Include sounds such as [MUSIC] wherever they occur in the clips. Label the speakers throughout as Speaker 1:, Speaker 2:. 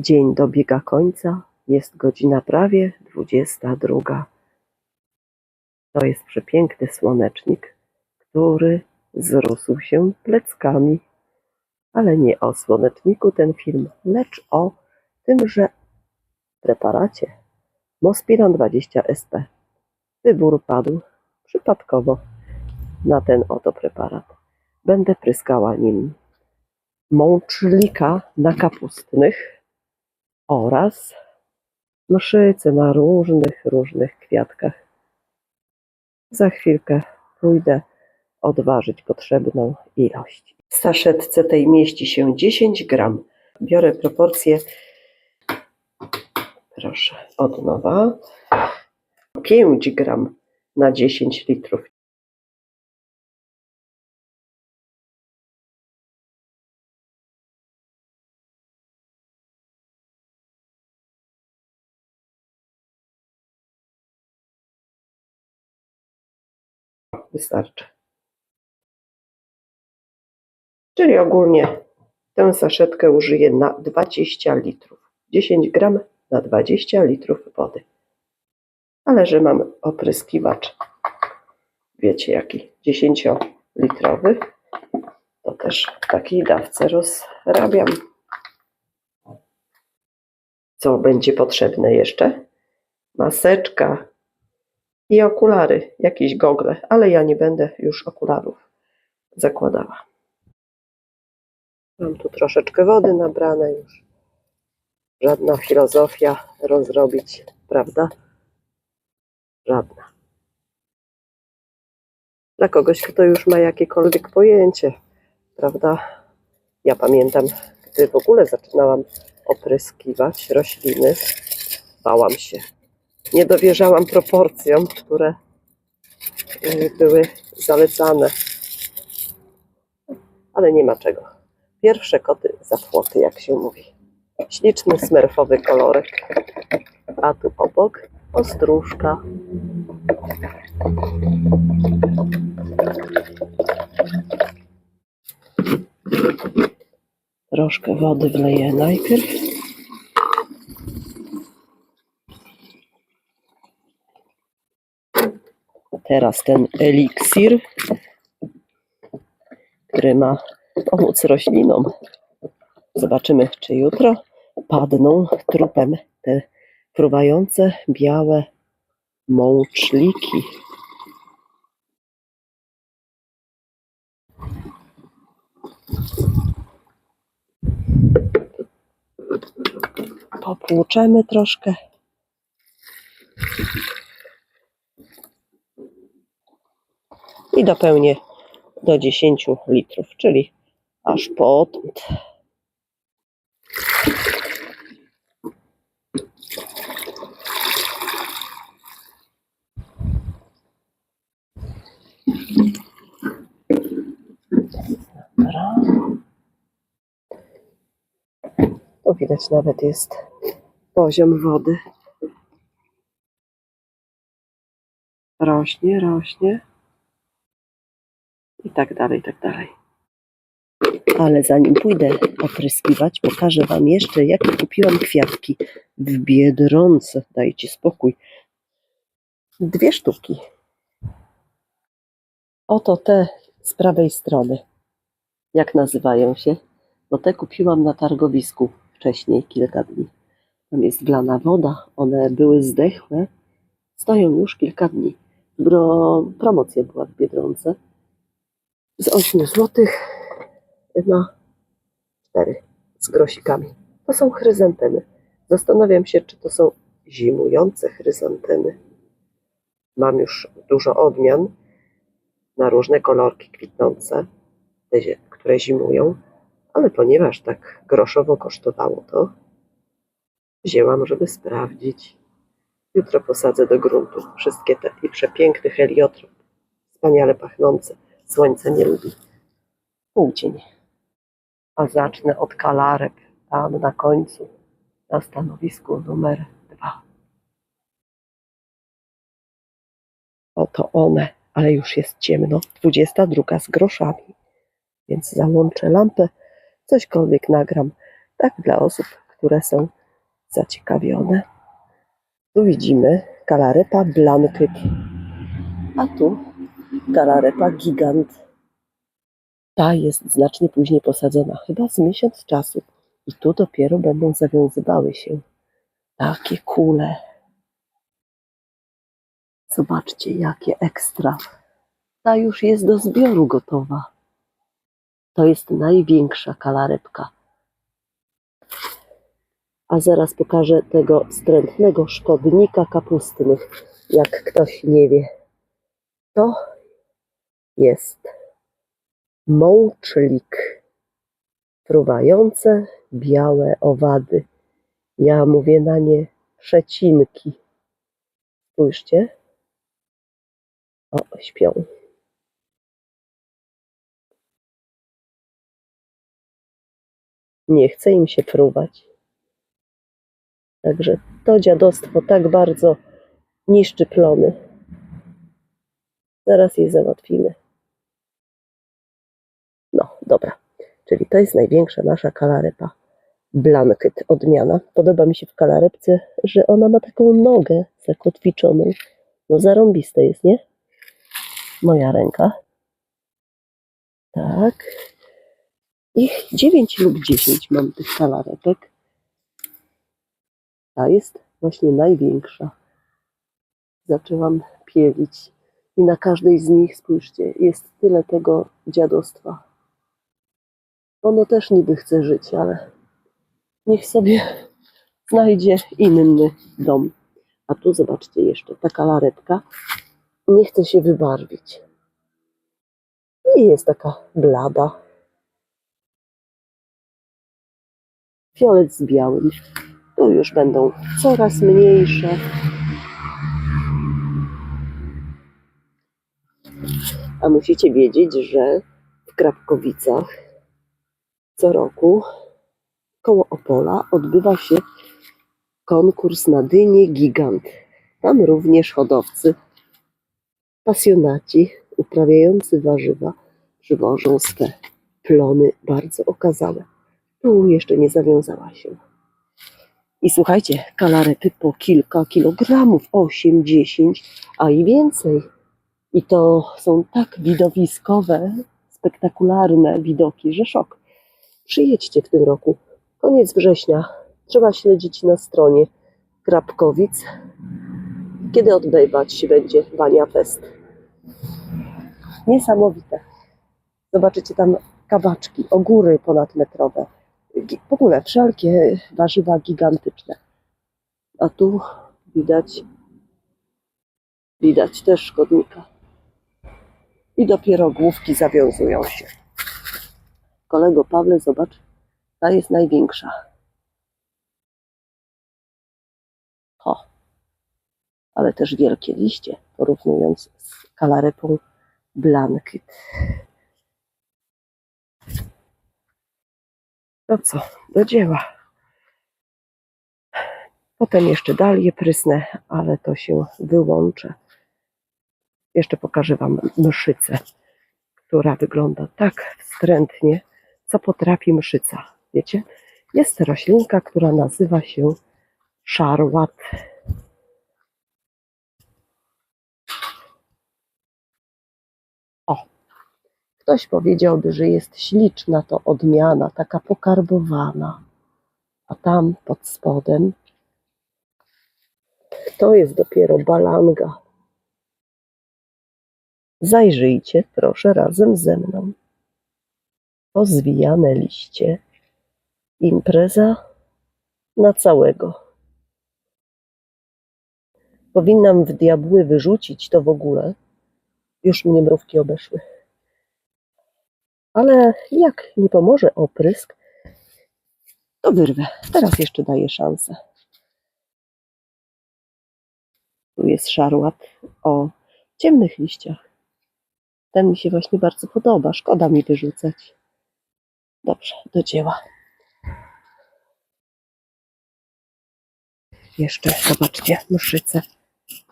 Speaker 1: Dzień dobiega końca, jest godzina prawie dwudziesta druga. To jest przepiękny słonecznik, który zrósł się pleckami. Ale nie o słoneczniku ten film, lecz o tymże preparacie Mospiran 20 SP. Wybór padł przypadkowo na ten oto preparat. Będę pryskała nim mączlika na kapustnych oraz mszycy na różnych, różnych kwiatkach. Za chwilkę pójdę odważyć potrzebną ilość. W saszetce tej mieści się 10 gram. Biorę proporcje, proszę, od nowa. 5 gram na 10 litrów. Wystarczy. Czyli ogólnie tę saszetkę użyję na 20 litrów. 10 gram na 20 litrów wody. Ale że mam opryskiwacz, wiecie jaki, 10-litrowy, to też w takiej dawce rozrabiam. Co będzie potrzebne jeszcze? Maseczka i okulary, jakieś gogle, ale ja nie będę już okularów zakładała. Mam tu troszeczkę wody nabrane już. Żadna filozofia rozrobić, prawda? Żadna. Dla kogoś, kto już ma jakiekolwiek pojęcie, prawda? Ja pamiętam, gdy w ogóle zaczynałam opryskiwać rośliny, bałam się. Nie dowierzałam proporcjom, które y, były zalecane. Ale nie ma czego. Pierwsze koty za płoty, jak się mówi. Śliczny smerfowy kolorek. A tu obok ostróżka. Troszkę wody wleję najpierw. A teraz ten eliksir, który ma pomóc roślinom. Zobaczymy, czy jutro padną trupem te fruwające białe mączliki. Popłuczemy troszkę. I dopełnię do 10 litrów, czyli aż potąd. Dobra. Tu widać nawet jest poziom wody. Rośnie, rośnie. I tak dalej, i tak dalej. Ale zanim pójdę opryskiwać, pokażę Wam jeszcze, jakie kupiłam kwiatki w Biedronce. Dajcie spokój. Dwie sztuki. Oto te z prawej strony. Jak nazywają się? Bo te kupiłam na targowisku wcześniej, kilka dni. Tam jest wlana woda, one były zdechłe, stoją już kilka dni. Bro, promocja była w Biedronce. Z 8 zł na 4 z grosikami. To są chryzantemy. Zastanawiam się, czy to są zimujące chryzantemy. Mam już dużo odmian na różne kolorki kwitnące, te, które zimują, ale ponieważ tak groszowo kosztowało to, wzięłam, żeby sprawdzić. Jutro posadzę do gruntu wszystkie te i przepiękny heliotrop, wspaniale pachnące. Słońce nie lubi. Półdzień. A zacznę od kalarek, tam na końcu, na stanowisku numer dwa. Oto one, ale już jest ciemno, 22 z groszami, więc załączę lampę, cośkolwiek nagram, tak dla osób, które są zaciekawione. Tu widzimy kalarepa blankyt, a tu kalarepa gigant. Ta jest znacznie później posadzona, chyba z miesiąc czasu. I tu dopiero będą zawiązywały się takie kule. Zobaczcie, jakie ekstra. Ta już jest do zbioru gotowa. To jest największa kalarepka. A zaraz pokażę tego wstrętnego szkodnika kapustny, jak ktoś nie wie. To jest mączlik. Fruwające białe owady. Ja mówię na nie przecinki. Spójrzcie. O, śpią. Nie chce im się fruwać. Także to dziadostwo tak bardzo niszczy plony. Zaraz je załatwimy. Dobra. Czyli to jest największa nasza kalarepa. Blanket, odmiana. Podoba mi się w kalarepce, że ona ma taką nogę zakotwiczoną. No zarąbiste jest, nie? Moja ręka. Tak. Ich 9 lub 10 mam tych kalarepek. Ta jest właśnie największa. Zaczęłam pielić. I na każdej z nich, spójrzcie, jest tyle tego dziadostwa. Ono też niby chce żyć, ale niech sobie [LAUGHS] znajdzie inny dom. A tu zobaczcie jeszcze, taka laretka nie chce się wybarwić. I jest taka blada. Fiolet z białym. Tu już będą coraz mniejsze. A musicie wiedzieć, że w Krapkowicach co roku koło Opola odbywa się konkurs na dynie gigant. Tam również hodowcy, pasjonaci uprawiający warzywa przywożą swe plony bardzo okazałe. Tu jeszcze nie zawiązała się. I słuchajcie, kalarety po kilka kilogramów, 8, 10, a i więcej. I to są tak widowiskowe, spektakularne widoki, że szok. Przyjedźcie w tym roku. Koniec września. Trzeba śledzić na stronie Krapkowic, kiedy odbywać się będzie Bania Fest. Niesamowite. Zobaczycie tam kawaczki, ogóry ponadmetrowe. W ogóle wszelkie warzywa gigantyczne. A tu widać, widać też szkodnika. I dopiero główki zawiązują się. Kolego Pawle, zobacz, ta jest największa. Ho. Ale też wielkie liście, porównując z kalarepą Blanket. No co, do dzieła. Potem jeszcze dalię prysnę, ale to się wyłączę. Jeszcze pokażę Wam mszycę, która wygląda tak wstrętnie, co potrafi mszyca. Wiecie, jest roślinka, która nazywa się szarłat. O, ktoś powiedziałby, że jest śliczna to odmiana, taka pokarbowana. A tam pod spodem to jest dopiero balanga. Zajrzyjcie proszę razem ze mną. Pozwijane liście. Impreza na całego. Powinnam w diabły wyrzucić to w ogóle. Już mnie mrówki obeszły. Ale jak nie pomoże oprysk, to wyrwę. Teraz jeszcze daję szansę. Tu jest szarłat o ciemnych liściach. Ten mi się właśnie bardzo podoba. Szkoda mi wyrzucać. Dobrze, do dzieła. Jeszcze zobaczcie, mszycę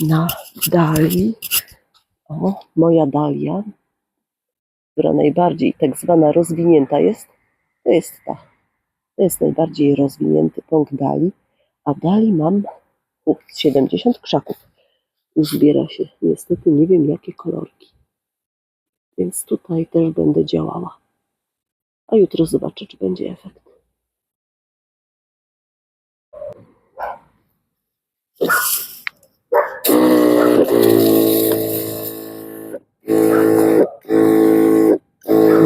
Speaker 1: na dali. O, moja dalia, która najbardziej tak zwana rozwinięta jest, to jest ta. To jest najbardziej rozwinięty pąk dali, a dali mam u, 70 krzaków. Uzbiera się. Niestety nie wiem jakie kolorki. Więc tutaj też będę działała. A jutro zobaczę, czy będzie efekt.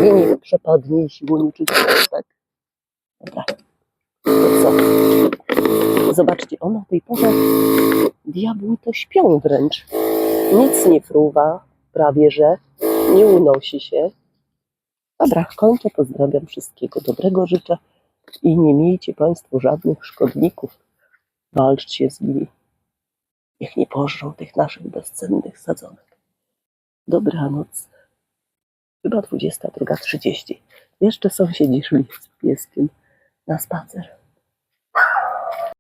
Speaker 1: Winie przepadnie, jeśli tak? Dobra. To co? Zobaczcie, ona o tej porze diabły to śpią wręcz. Nic nie fruwa, prawie że nie unosi się. Dobra, kończę. Pozdrawiam wszystkiego dobrego życzę i nie miejcie Państwo żadnych szkodników. Walczcie z nimi. Niech nie pożrą tych naszych bezcennych sadzonek. Dobranoc. Chyba 22.30. Jeszcze sąsiedzi szli z pieskiem na spacer.